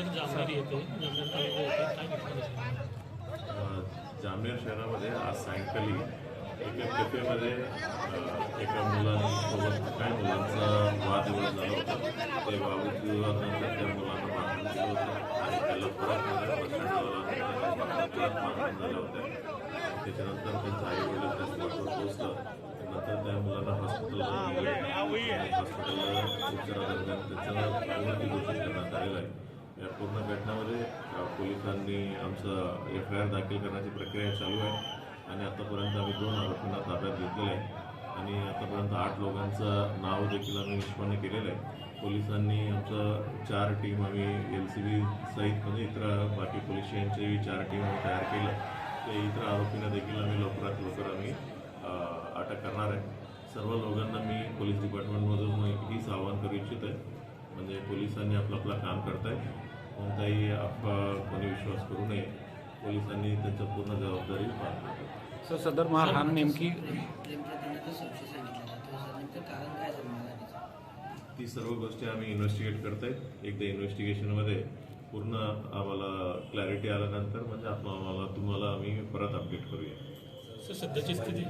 Sir Jamner येते. जामनेर तालुका येते. काय घटना जामनेर शहरामध्ये आज सायंकाळी एका कॅफेमध्ये एका मुलांसोबत काही मुलांचा वादविवाद झाला होता? ते वादविवादानंतर त्या मुलांना मारहाण केलं होतं आणि त्याला परत परत मारहाण झाल्या होत्या. त्याच्यानंतर त्यांचं आई वडील त्या स्पॉटवर पोहोचलं. नंतर त्या मुलांना हॉस्पिटलला हॉस्पिटलला उपचारादरम्यान त्याचं प्रकृती घोषित करण्यात आलेलं आहे या पूर्ण घटनामध्ये पोलिसांनी आमचं एफ आय आर दाखल करण्याची प्रक्रिया चालू आहे. आणि आतापर्यंत आम्ही दोन आरोपींना ताब्यात घेतलेलं आहे. आणि आतापर्यंत आठ लोकांचं नाव देखील आम्ही निष्पन्न केलेलं आहे. पोलिसांनी आमचं चार टीम आम्ही एल सी बी सहित म्हणजे इतर बाकी पोलीस स्टेशनचे चार टीम आम्ही तयार केलं. ते इतर आरोपींना देखील आम्ही लवकरात लवकर आम्ही अटक करणार आहे. सर्व लोकांना मी पोलीस डिपार्टमेंटमधून हीच आवाहन करू इच्छित आहे म्हणजे पोलिसांनी आपलं आपलं काम करताय. कोणताही अफवा कोणी विश्वास करू नये. पोलिसांनी त्यांच्या पूर्ण जबाबदारी पार. सर सदर मारहाण नेमकी नेमकं तो सर्व गोष्टी आम्ही इन्व्हेस्टिगेट करताय. एकदा इन्व्हेस्टिगेशनमध्ये पूर्ण आम्हाला क्लॅरिटी आल्यानंतर म्हणजे आपण आम्हाला तुम्हाला आम्ही परत अपडेट करूया. सर सध्याची स्थिती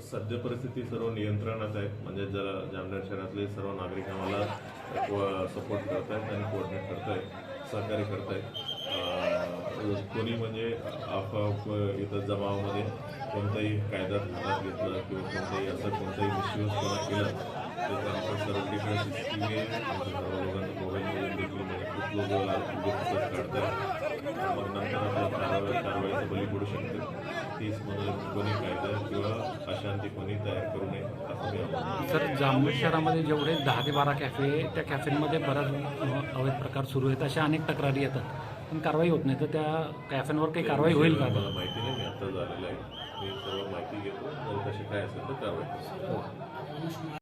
सद्य परिस्थिती सर्व नियंत्रणात आहे. म्हणजे जरा जामनेर शहरातले सर्व नागरिक आम्हाला सपोर्ट करत आहेत आणि कोऑर्डिनेट करत आहेत सहकार्य करत आहेत कोणी म्हणजे आपाप इथं जमावामध्ये कोणताही कायदा हातात घेतला किंवा कोणताही असं कोणताही मिसयूजपणा केला तर आमच्या सर्व सी आमच्या सर्व लोकांचं मोबाईलमध्ये देखील म्हणजे खूप लोक काढतात मग नंतर आपल्या कारवाई कारवाईचं बळी पडू शकते. म्हणजे कोणी कायदा किंवा अशांती कोणी तयार करू नये असं मी आव्हान सर जामनेर शहरामध्ये जेवढे दहा ते बारा कॅफे त्या कॅफेंमध्ये बराच अवैध प्रकार सुरू आहेत. अशा अनेक तक्रारी येतात. पण कारवाई होत नाही. तर त्या कॅफेंवर काही कारवाई होईल का? मला माहिती नाही. मी आता झालेलं आहे. मी सर्व माहिती घेतो. कशी काय असेल तर कारवाई